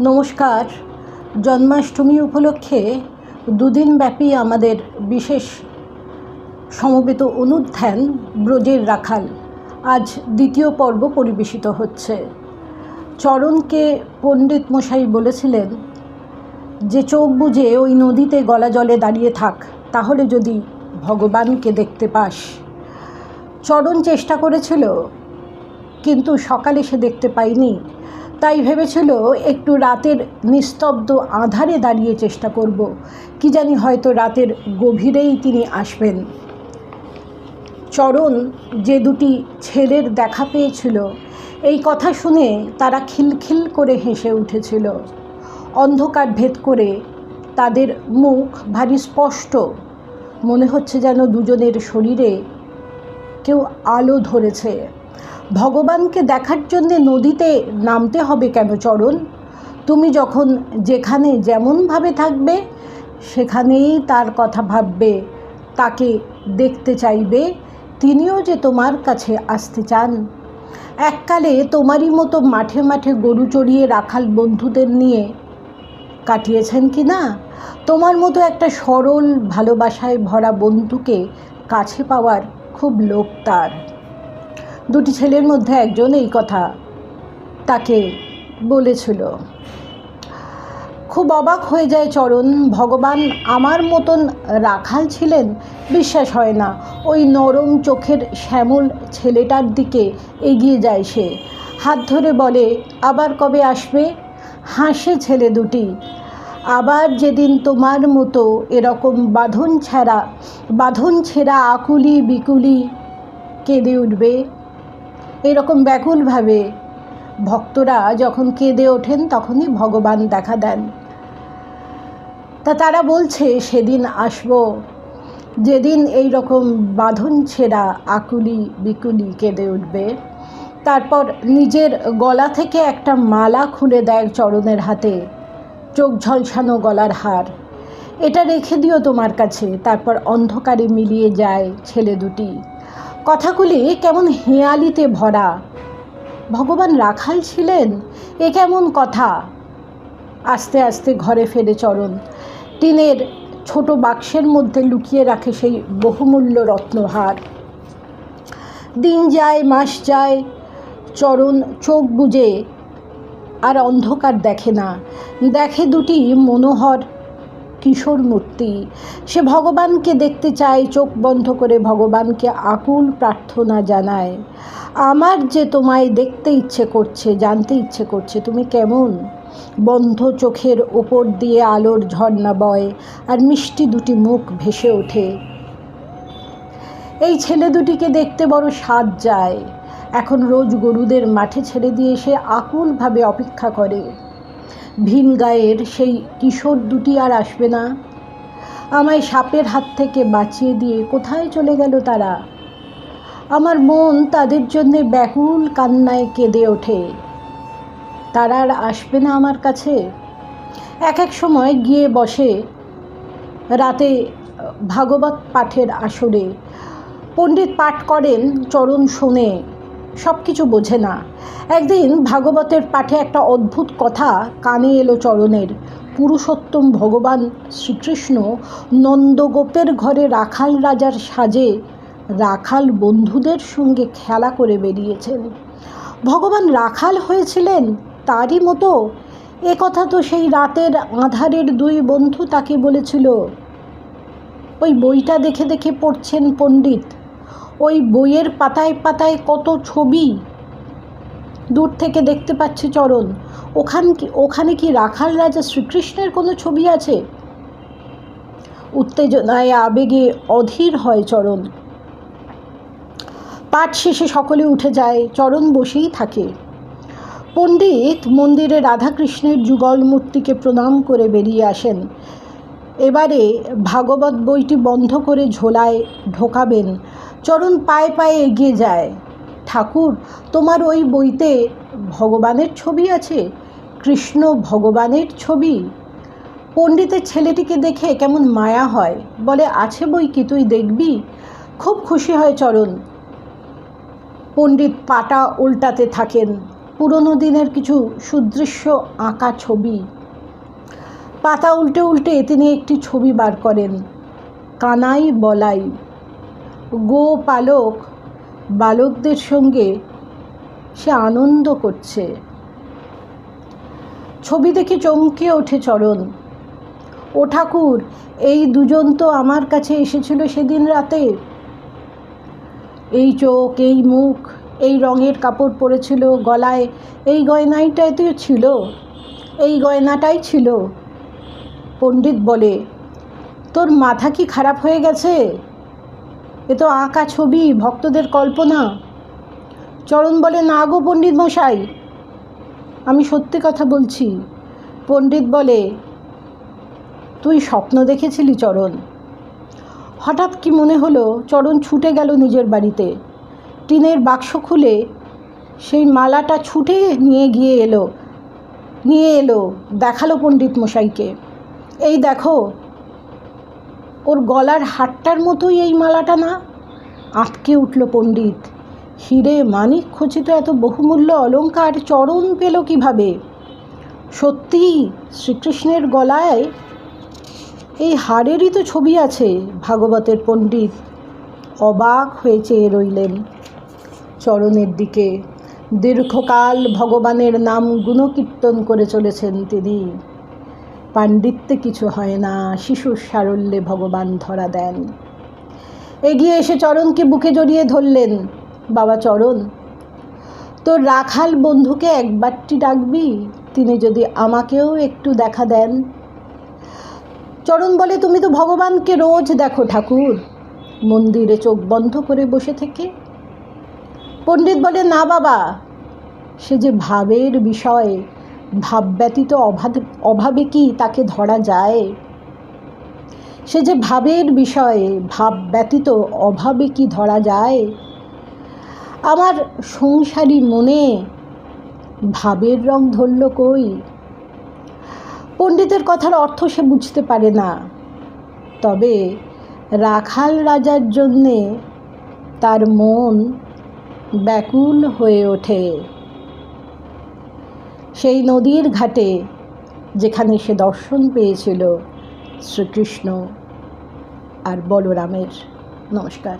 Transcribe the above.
নমস্কার। জন্মাষ্টমী উপলক্ষে দুদিন ব্যাপী আমাদের বিশেষ সমবেত অনুধ্যান ব্রজের রাখাল আজ দ্বিতীয় পর্ব পরিবেশিত হচ্ছে। চরণকে পণ্ডিত মশাই বলেছিলেন, যে চোখ বুজে ওই নদীতে গলা জলে দাঁড়িয়ে থাক, তাহলে যদি ভগবানকে দেখতে পাস। চরণ চেষ্টা করেছিল, কিন্তু সকালে সে দেখতে পাইনি তাই ভেবেছিল, একটু রাতের নিস্তব্ধ আধারে দাঁড়িয়ে চেষ্টা করব। কি জানি হয়তো রাতের গভীরেই তিনি আসবেন। চরণ যে দুটি ছেলের দেখা পেয়েছিল, এই কথা শুনে তারা খিলখিল করে হেসে উঠেছিল। অন্ধকার ভেদ করে তাদের মুখ ভারী স্পষ্ট। মনে হচ্ছে যেন দুজনের শরীরে কেউ আলো ধরেছে। ভগবানকে দেখার জন্যে নদীতে নামতে হবে কেন, চরণ? তুমি যখন যেখানে যেমনভাবে থাকবে, সেখানেই তার কথা ভাববে, তাকে দেখতে চাইবে, তিনিও যে তোমার কাছে আসতে চান। এককালে তোমারই মতো মাঠে মাঠে গরু চড়িয়ে রাখাল বন্ধুদের নিয়ে কাটিয়েছেন কি না? তোমার মতো একটা সরল, ভালোবাসায় ভরা বন্ধুকে কাছে পাওয়ার খুব লোক তার। দুটি ছেলের মধ্যে একজন এই কথা তাকে বলেছিল। খুব অবাক হয়ে যায় চরণ, ভগবান আমার মতন রাখাল ছিলেন? বিশ্বাস হয় না, ওই নরম চোখের শ্যামল ছেলেটার দিকে এগিয়ে যায় সে। হাত ধরে বলে, আবার কবে আসবে? হাসে ছেলে দুটি। আবার যেদিন তোমার মতো এরকম বাঁধন ছাড়া, বাঁধন ছেঁড়া আকুলি বিকুলি কেঁদে উঠবে। এরকম ব্যাকুলভাবে ভক্তরা যখন কেঁদে ওঠেন, তখনই ভগবান দেখা দেন। তা তারা বলছে, সেদিন আসব। যেদিন এই রকম বাঁধন ছেঁড়া আকুলি বিকুলি কেঁদে উঠবে। তারপর নিজের গলা থেকে একটা মালা খুলে দেয় চরণের হাতে, চোখ ঝলসানো গলার হার। এটা রেখে দিও তোমার কাছে। তারপর অন্ধকারে মিলিয়ে যায় ছেলে দুটি। কথাগুলি কেমন হেঁয়ালিতে ভরা। ভগবান রাখাল ছিলেন? এ কেমন কথা? আস্তে আস্তে ঘরে ফেরে চরণ। টিনের ছোট বাক্সের মধ্যে লুকিয়ে রাখে সেই বহুমূল্য রত্নহার। দিন যায়, মাস যায়, চরণ চোখ বুজে, আর অন্ধকার দেখে না। দেখে দুটি মনোহর কিশোর মূর্তি। সে ভগবানকে দেখতে চায়, চোখ বন্ধ করে ভগবানকে আকুল প্রার্থনা জানায়। আমার যে তোমায় দেখতে ইচ্ছে করছে, জানতে ইচ্ছে করছে, তুমি কেমন? বন্ধ চোখের ওপর দিয়ে আলোর ঝর্ণা বয় আর মিষ্টি দুটি মুখ ভেসে ওঠে। এই ছেলে দুটিকে দেখতে বড় স্বাদ যায়। এখন রোজ গরুদের মাঠে ছেড়ে দিয়ে সে আকুলভাবে অপেক্ষা করে। ভিন গায়ের সেই কিশোর দুটি আর আসবে না। আমায় সাপের হাত থেকে বাঁচিয়ে দিয়ে কোথায় চলে গেল তারা? আমার মন তাদের জন্যে ব্যাকুল কান্নায় কেঁদে ওঠে। তারা আর আসবে না আমার কাছে? এক এক সময় গিয়ে বসে। রাতে ভাগবত পাঠের আসরে। পণ্ডিত পাঠ করেন চরণ শোনে। সব কিছু বোঝে না। একদিন ভাগবতের পাঠে একটা অদ্ভুত কথা কানে এলো চরণের। পুরুষোত্তম ভগবান শ্রীকৃষ্ণ নন্দগোপের ঘরে রাখাল রাজার সাজে রাখাল বন্ধুদের সঙ্গে খেলা করে বেরিয়েছেন। ভগবান রাখাল হয়েছিলেন তারই মতো। এ কথা তো সেই রাতের আধারের দুই বন্ধু তাকে বলেছিল, ওই বইটা দেখে দেখে পড়ছেন পণ্ডিত ওই বইয়ের পাতায় পাতায় কত ছবি? দূর থেকে দেখতে পাচ্ছে চরণ। ওখান কি, ওখানে কি রাখাল রাজা শ্রীকৃষ্ণের কোনো ছবি আছে? উত্তেজনায়, আবেগে অধীর হয় চরণ। পাঠ শেষে সকলে উঠে যায়, চরণ বসেই থাকে। পণ্ডিত মন্দিরে রাধাকৃষ্ণের যুগল মূর্তিকে প্রণাম করে বেরিয়ে আসেন। এবারে ভাগবত বইটি বন্ধ করে ঝোলায় ঢোকাবেন চরণ পায়ে পায়ে এগিয়ে যায়। ঠাকুর, তোমার ওই বইতে ভগবানের ছবি আছে? কৃষ্ণ ভগবানের ছবি? পণ্ডিতের ছেলেটিকে দেখে কেমন মায়া হয়। বলে, আছে বই কি, তুই দেখবি? খুব খুশি হয় চরণ। পণ্ডিত পাটা উল্টাতে থাকেন। পুরনো দিনের কিছু সুদৃশ্য আঁকা ছবি। পাতা উল্টে উল্টে তিনি একটি ছবি বার করেন। কানাই বলাই। গো পালক বালকদের সঙ্গে সে আনন্দ করছে। ছবি দেখে চমকে ওঠে চরণ। ও ঠাকুর, এই দুজন তো আমার কাছে এসেছিল সেদিন রাতে। এই চোখ, এই মুখ, এই রঙের কাপড় পরেছিল গলায়, এই গয়নাইটাই তো ছিল, এই গয়নাটাই ছিল। পণ্ডিত বলে, তোর মাথা কি খারাপ হয়ে গেছে? এ তো আঁকা ছবি, ভক্তদের কল্পনা। চরণ বলে, না গো পণ্ডিত মশাই। আমি সত্যি কথা বলছি। পণ্ডিত বলে, তুই স্বপ্ন দেখেছিলি চরণ? হঠাৎ কি মনে হলো, চরণ ছুটে গেল নিজের বাড়িতে। টিনের বাক্স খুলে সেই মালাটা ছুটে নিয়ে গিয়ে এলো, নিয়ে এলো, দেখাল পণ্ডিত মশাইকে। এই দেখো ওর গলার হাটটার মতোই এই মালাটা না? আঁতকে উঠল পণ্ডিত। হিরে মানিক খচিত এত বহুমূল্য অলঙ্কার চরণ পেল কীভাবে? সত্যি, শ্রীকৃষ্ণের গলায় এই হাড়েরই তো ছবি আছে, ভাগবতের পণ্ডিত। অবাক হয়ে চেয়ে রইলেন চরণের দিকে। দীর্ঘকাল ভগবানের নাম গুণকীর্তন করে চলেছেন তিনি। পাণ্ডিত্যে কিছু হয় না, শিশুর সারল্যে ভগবান ধরা দেন। এগিয়ে এসে চরণকে বুকে জড়িয়ে ধরলেন, বাবা চরণ, তোর রাখাল বন্ধুকে একবারটি ডাকবি? তিনি যদি আমাকেও একটু দেখা দেন? চরণ বলে, তুমি তো ভগবানকে রোজ দেখো ঠাকুর, মন্দিরে চোখ বন্ধ করে বসে থেকে। পণ্ডিত বলে, না বাবা, সে যে ভাবের বিষয় ভাব ব্যতীত অভাবে অভাবে কি তাকে ধরা যায়? সে যে ভাবের বিষয়ে ভাব ব্যতীত অভাবে কি ধরা যায়? আমার সংসারী মনে ভাবের রং ধরল কই? পণ্ডিতের কথার অর্থ সে বুঝতে পারে না। তবে রাখাল রাজার জন্যে তার মন ব্যাকুল হয়ে ওঠে। সেই নদীর ঘাটে যেখানে সে দর্শন পেয়েছিল শ্রীকৃষ্ণ আর বলরামের। নমস্কার।